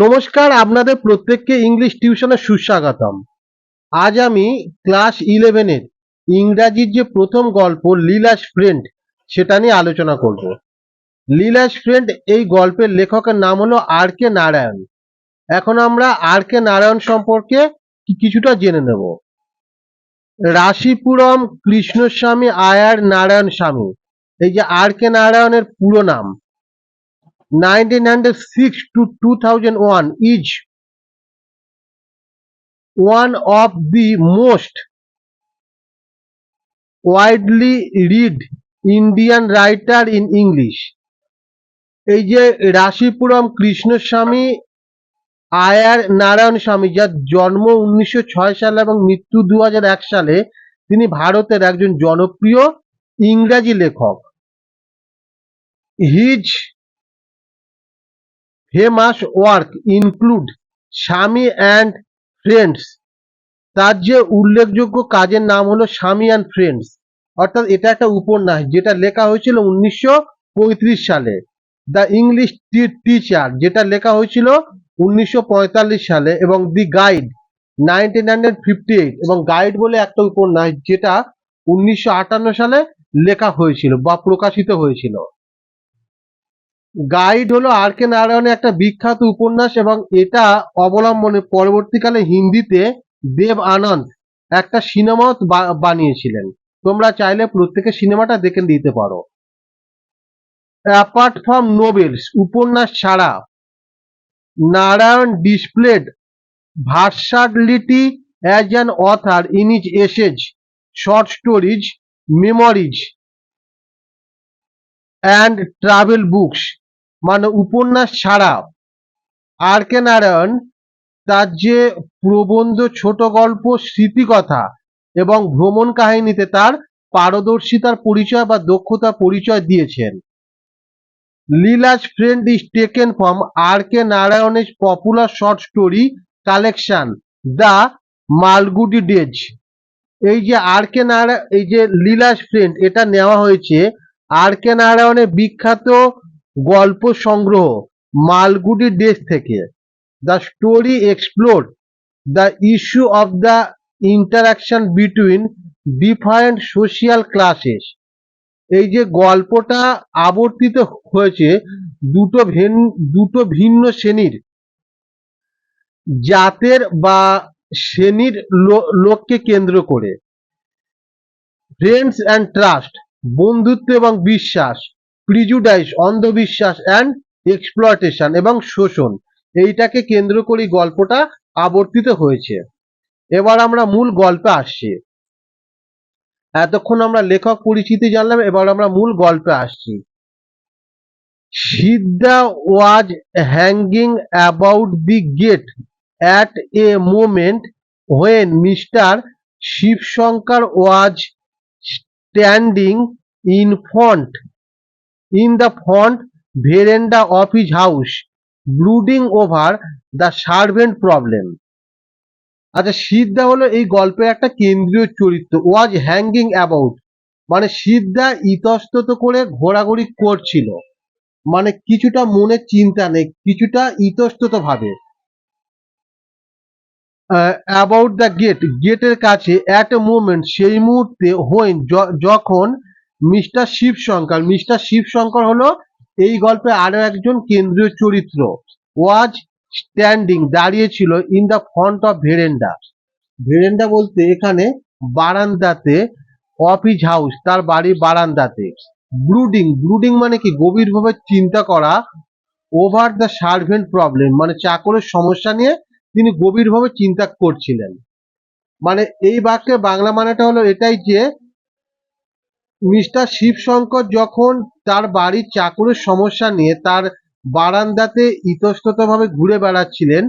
নমস্কার, আপনাদের প্রত্যেককে ইংলিশ টিউশনে সুস্বাগতম। আজ আমি ক্লাস ইলেভেনের ইংরাজির যে প্রথম গল্প, লীলাস ফ্রেন্ড, সেটা নিয়ে আলোচনা করব। লীলাস ফ্রেন্ড, এই গল্পের লেখকের নাম হলো আর কে নারায়ণ। এখন আমরা আর কে নারায়ণ সম্পর্কে কিছুটা জেনে নেব। রাশিপুরম কৃষ্ণস্বামী আয়ার নারায়ণ স্বামী। এই যে আর কে নারায়ণের পুরো নাম 1906 to 2001 is one of the most widely read Indian writer in English. এই যে রাশিপুরম কৃষ্ণস্বামী, আয়ার নারায়ণ স্বামী, যার জন্ম উনিশশো ছয় সালে এবং মৃত্যু দু হাজার এক সালে, তিনি ভারতের একজন জনপ্রিয় ইংরাজি লেখক his famous work include Swami and friends তার যে উল্লেখযোগ্য কাজের নাম হলো স্বামী অ্যান্ড ফ্রেন্ডস অর্থাৎ এটা একটা উপন্যাস যেটা লেখা হয়েছিল উনিশশো সালে। দ্য ইংলিশ টিচার যেটা লেখা হয়েছিল উনিশশো পঁয়তাল্লিশ সালে। এবং দি গাইড নাইনটিন এবং গাইড বলে একটা উপন্যাস যেটা উনিশশো আটান্ন সালে লেখা হয়েছিল বা প্রকাশিত হয়েছিল। গাইড হলো আর কে নারায়ণের একটা বিখ্যাত উপন্যাস এবং এটা অবলম্বনে পরবর্তীকালে হিন্দিতে দেব আনন্দ একটা সিনেমাও বানিয়েছিলেন। তোমরা চাইলে প্রত্যেকে সিনেমাটা দেখে দিতে পারো। অ্যাপার্ট ফ্রম নোবেলস উপন্যাস ছাড়া Narayan displayed versatility as an author in his essays short stories memories and travel books মানে উপন্যাস ছাড়া আর কে নারায়ণ তার যে প্রবন্ধ ছোট গল্প, স্মৃতিকথা এবং ভ্রমণ কাহিনীতে তার পারদর্শিতার পরিচয় বা দক্ষতা পরিচয় দিয়েছেন। Leela's friend is taken from R K নারায়ণের popular short story collection, the Malgudi days. এই যে আর কে নারায়ণ এই যে লীলাস ফ্রেন্ড, এটা নেওয়া হয়েছে আর কে নারায়ণের বিখ্যাত গল্প সংগ্রহ, মালগুডি ডেজ থেকে। The story explore the issue of the interaction between different social classes এই যে গল্পটা আবর্তিত হয়েছে দুটো ভিন, দুটো ভিন্ন শ্রেণির। জাতের বা শ্রেণির লোককে কেন্দ্র করে। ফ্রেন্ডস অ্যান্ড ট্রাস্ট বন্ধুত্ব এবং বিশ্বাস। প্রিজুডাইস অন্ধবিশ্বাস অ্যান্ড এক্সপ্লয়টেশন এবং শোষণ। এইটাকে কেন্দ্র করে গল্পটা আবর্তিত হয়েছে। এবার আমরা মূল গল্পে আসছি। এতক্ষণ আমরা লেখক পরিচিতি জানলাম, এবার আমরা মূল গল্পে আসছি। Siddha was hanging about the gate at a moment when mister Shivshankar was standing in front in the front verandah of his house brooding over the servant problem আচ্ছা সিদ্ধা হলো এই গল্পের একটা কেন্দ্রীয় চরিত্র। ওয়াজ হ্যাঙ্গিং অ্যাবাউট মানে সিদ্ধা ইতস্তত করে ঘোরাঘুরি করছিল। মানে কিছুটা মনে চিন্তা নেই, কিছুটা ইতস্তত ভাবে অ্যাবাউট দ্য গেট গেটের কাছে অ্যাট এ মুভমেন্ট সেই মুহূর্তে হোয়েন যখন মিস্টার শিব শঙ্কর মিস্টার শিব শঙ্কর হলো এই গল্পে আরও একজন কেন্দ্রীয় চরিত্র। ওয়াজ স্ট্যান্ডিং দাঁড়িয়ে ছিল in the front of verandah verandah বলতে এখানে বারান্দাতে অফিস হাউস তার বাড়ির বারান্দাতে। ব্রুডিং ব্রুডিং মানে কি? গভীরভাবে চিন্তা করা ওভার দ্য সার্ভেন্ট প্রবলেম মানে চাকরের সমস্যা নিয়ে তিনি গভীরভাবে চিন্তা করছিলেন। মানে এই বাক্যের বাংলা মানেটা হলো এটাই যে মিস্টার শিবশঙ্কর যখন তার বাড়ির চাকরের সমস্যা নিয়ে তার বারান্দাতে ইতস্ততভাবে ঘুরে বেড়াচ্ছিলেন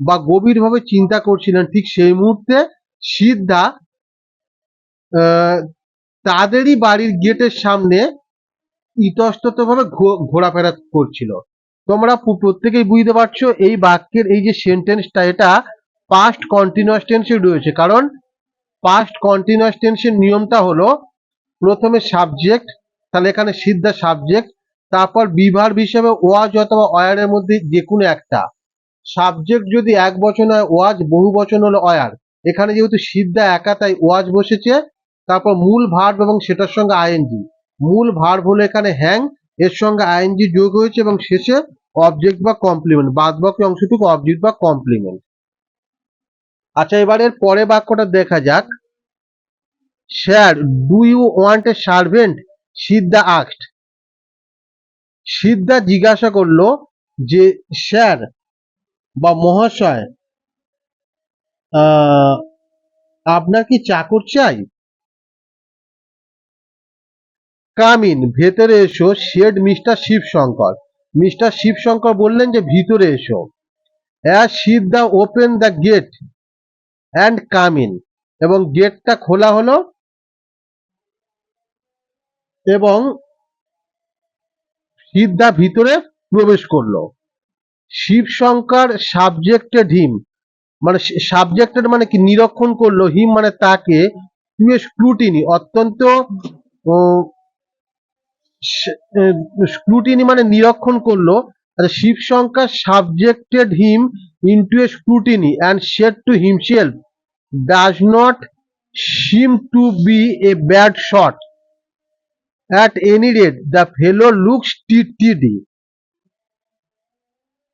বা গভীরভাবে চিন্তা করছিলেন, ঠিক সেই মুহূর্তে সিদ্ধা তাদেরই বাড়ির গেটের সামনে ইতস্ততভাবে ঘোরাফেরা করছিল। তোমরা প্রত্যেকেই বুঝতে পারছ এই বাক্যের এই যে সেন্টেন্সটা, এটা পাস্ট কন্টিনিউয়াস টেন্সে রয়েছে। কারণ পাস্ট কন্টিনিউয়াস টেন্সের নিয়মটা হলো প্রথমে সাবজেক্ট তাহলে এখানে সিদ্ধা সাবজেক্ট তারপর বিভার হিসেবে ওয়াজ অথবা ওয়ারের মধ্যে যে কোনো একটা। সাবজেক্ট যদি এক বচন হয় ওয়াজ বহু বচন হলো অয়ার এখানে যেহেতু সিদ্ধা একা, তাই ওয়াজ বসেছে। তারপর মূল ভার্ব এবং সেটার সঙ্গে আইএনজি মূল ভার্ব হলো এখানে হ্যাং এর সঙ্গে আইএনজি যোগ হয়েছে এবং শেষে অবজেক্ট বা কমপ্লিমেন্ট বাদ বাকি অংশটুকু অবজেক্ট বা কমপ্লিমেন্ট আচ্ছা এবারে এর পরে বাক্যটা দেখা যাক। Sir do you want a servant Siddha asked Siddha জিজ্ঞাসা করল যে, স্যার বা মহাশয় আপনার কি চাকর চাই? কামিন, ভেতরে এসো, said mister Shivshankar. Mister Shivshankar বললেন যে, ভিতরে এসো। As Siddha open the gate and come in এবং গেটটা খোলা হলো এবং সিদ্ধা ভিতরে প্রবেশ করল। শিবশঙ্কর সাবজেক্টেড হিম মানে সাবজেক্টেড মানে কি নিরীক্ষণ করল হিম মানে তাকে স্ক্রুটিনি অত্যন্ত স্ক্রুটিনি মানে নিরীক্ষণ করল Shiv Shivshankar subjected him into a scrutiny and said to himself does not seem to be a bad shot at any rate the fellow looks tidy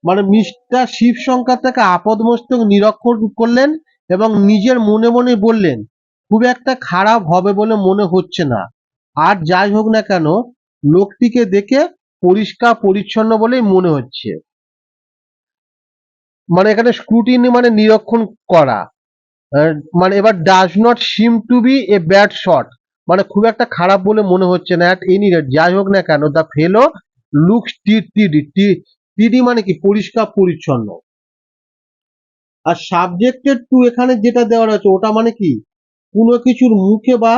মানে মিস্টার শিবশঙ্কর তাকে আপদমস্তক নিরক্ষণ করলেন এবং নিজের মনে মনে বললেন, খুব একটা খারাপ হবে বলে মনে হচ্ছে না। আর যাই হোক না কেন, লোকটিকে দেখে পরিষ্কার পরিচ্ছন্ন বলেই মনে হচ্ছে। মানে এখানে স্ক্রুটিনি মানে নিরীক্ষণ করা। মানে এবার does not seem to be a bad shot মানে খুব একটা খারাপ বলে মনে হচ্ছে না। অ্যাট এনি রেট যাই হোক না কেন দ্য ফেলো লুকস টিডি টিডি মানে কি? পরিষ্কার, পরিচ্ছন্ন। আর সাবজেক্টেড টু এখানে যেটা দেওয়া রয়েছে, ওটা মানে কি? কোনো কিছুর মুখে বা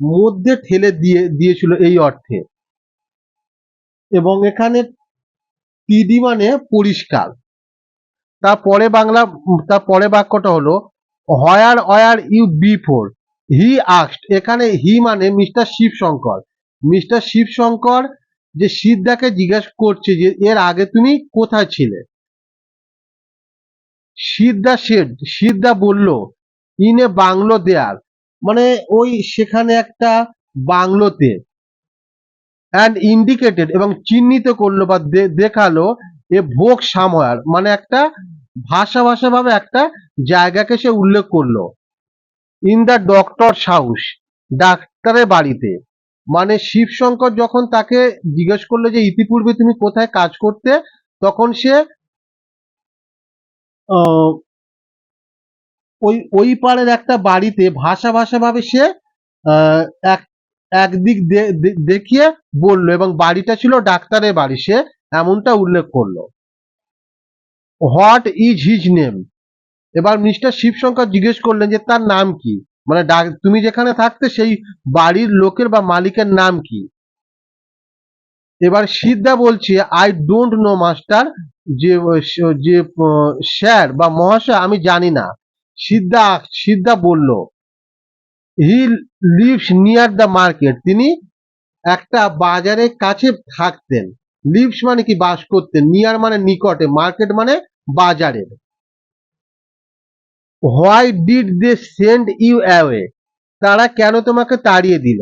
মধ্যে ঠেলে দিয়ে, দিয়েছিল এই অর্থে। এবং এখানে টিডি মানে পরিষ্কার। তারপরে বাংলা, তারপরে বাক্যটা হলো where were you before he asked এখানে হি মানে মিস্টার শিবশঙ্কর। মিস্টার শিবশঙ্কর যে সিদ্ধাকে জিজ্ঞাসা করছে যে এর আগে তুমি কোথায় ছিলে? সিদ্ধা শেড সিদ্ধা বলল, ইনে বাংলো দেয়ার। মানে ওই সেখানে একটা বাংলোতে। অ্যান্ড ইন্ডিকেটেড এবং চিহ্নিত করল বা দেখাল এ ভোগ সাময়ার। মানে একটা ভাষা ভাষা ভাবে একটা জায়গাকে সে উল্লেখ করল। ইন দ্য ডক্টর হাউস ডাক্তারের বাড়িতে। মানে শিবশঙ্কর যখন তাকে জিজ্ঞেস করল যে, ইতিপূর্বে তুমি কোথায় কাজ করতে? তখন সে ওই ওই পাড়ের একটা বাড়িতে ভাষা ভাষা ভাবে সে এক, একদিক দেখিয়ে বলল এবং বাড়িটা ছিল ডাক্তারের বাড়ি। সে এমনটা উল্লেখ করল। হোয়াট ইজ হিজ নেম এবার মিস্টার শিবশঙ্কর জিজ্ঞেস করলেন যে, তার নাম কি? মানে ডাক- তুমি যেখানে থাকতে সেই বাড়ির লোকের বা মালিকের নাম কি? এবার সিদ্ধা বলছে আই ডোন্ট নো মাস্টার, যে যে, স্যার বা মহাশয়, আমি জানি না। সিদ্ধা সিদ্ধা বলল he lives near the market তিনি একটা বাজারের কাছে থাকতেন। লিভস মানে কি? বাস করতেন। নিয়ার মানে নিকটে। মার্কেট মানে বাজারের। Why did they send you away তারা কেন তোমাকে তাড়িয়ে দিল?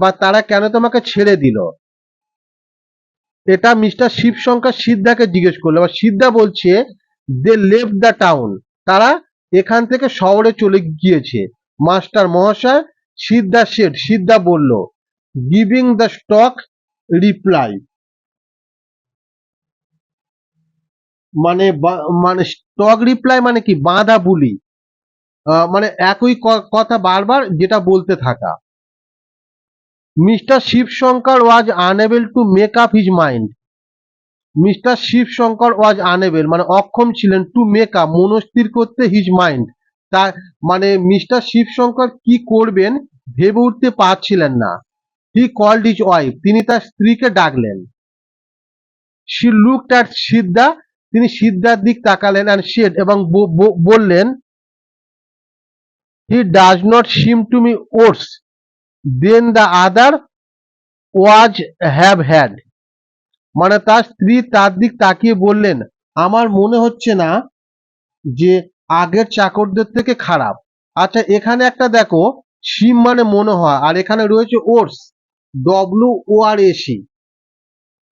বা তারা কেন তোমাকে ছেড়ে দিল? এটা মিস্টার শিবশঙ্কর সিদ্ধাকে জিজ্ঞেস করল। বা সিদ্ধা বলছে দে লেফট দ্য টাউন তারা এখান থেকে শহরে চলে গিয়েছে। মাস্টার মহাশয় সিদ্ধা শেঠ, সিদ্ধা বলল গিভিং দ্য স্টক রিপ্লাই মানে মানে স্টক রিপ্লাই মানে কি? বাঁধা বুলি। মানে একই কথা বারবার যেটা বলতে থাকা। Mister Shivshankar was unable to make up his mind mister Shivshankar was unable মানে অক্ষম ছিলেন টু মেক আপ মনস্থির করতে হিজ মাইন্ড তা মানে মিস্টার শিবশঙ্কর কি করবেন ভেবে উঠতে পারছিলেন না। হি কল্ড হিজ ওয়াইফ তিনি তার স্ত্রীকে ডাকলেন। শি লুকড অ্যাট সিদ্ধা তিনি সিদ্ধার দিক তাকালেন অ্যান্ড শেড এবং বললেন he does not seem to me worse than the other was have had মানে তার স্ত্রী তার দিক তাকিয়ে বললেন, আমার মনে হচ্ছে না যে আগের চাকরদের থেকে খারাপ। আচ্ছা এখানে একটা দেখো সিম মানে মনে হয় আর এখানে রয়েছে worse W O R S E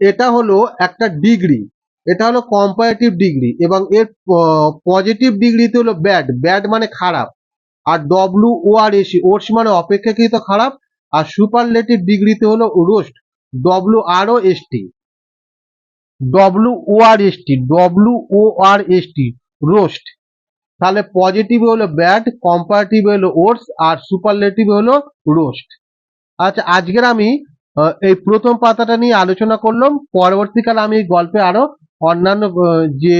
এটা হলো একটা ডিগ্রি। এটা হলো কম্পারেটিভ ডিগ্রি এবং এর পজিটিভ ডিগ্রিতে হলো ব্যাড ব্যাড মানে খারাপ আর W O R S E worse মানে অপেক্ষাকৃত খারাপ আর সুপারলেটিভ ডিগ্রিতে হলো worst W R O S T W O R S T W O R S T worst তাহলে পজিটিভ হলো ব্যাড কম্পারেটিভ হলো ওটস আর সুপারলেটিভ হলো রোস্ট আচ্ছা আজকের আমি এই প্রথম পাতাটা নিয়ে আলোচনা করলাম, পরবর্তীকালে আমি এই গল্পে আরও অন্যান্য যে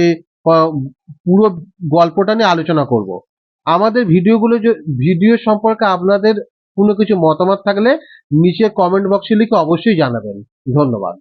পুরো গল্পটা নিয়ে আলোচনা করব। আমাদের ভিডিওগুলো ভিডিও সম্পর্কে আপনাদের কোনো কিছু মতামত থাকলে নিচে কমেন্ট বক্সে লিখে অবশ্যই জানাবেন। ধন্যবাদ।